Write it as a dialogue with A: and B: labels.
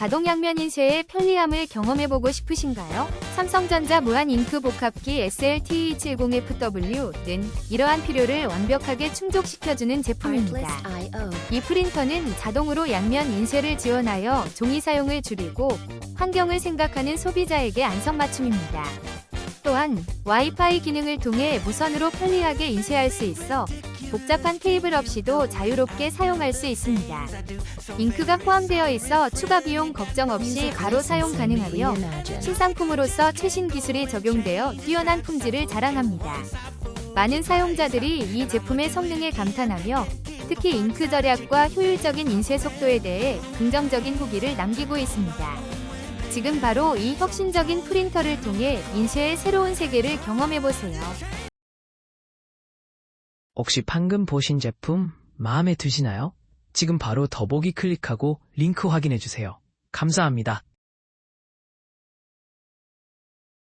A: 자동 양면 인쇄의 편리함을 경험해보고 싶으신가요? 삼성전자 무한 잉크 복합기 SLT70FW는 이러한 필요를 완벽하게 충족시켜주는 제품입니다. 이 프린터는 자동으로 양면 인쇄를 지원하여 종이 사용을 줄이고 환경을 생각하는 소비자에게 안성맞춤입니다. 또한 와이파이 기능을 통해 무선으로 편리하게 인쇄할 수 있어 복잡한 케이블 없이도 자유롭게 사용할 수 있습니다. 잉크가 포함되어 있어 추가 비용 걱정 없이 바로 사용 가능하며 신상품으로서 최신 기술이 적용되어 뛰어난 품질을 자랑합니다. 많은 사용자들이 이 제품의 성능에 감탄하며 특히 잉크 절약과 효율적인 인쇄 속도에 대해 긍정적인 후기를 남기고 있습니다. 지금 바로 이 혁신적인 프린터를 통해 인쇄의 새로운 세계를 경험해보세요.
B: 혹시 방금 보신 제품 마음에 드시나요? 지금 바로 더보기 클릭하고 링크 확인해주세요. 감사합니다.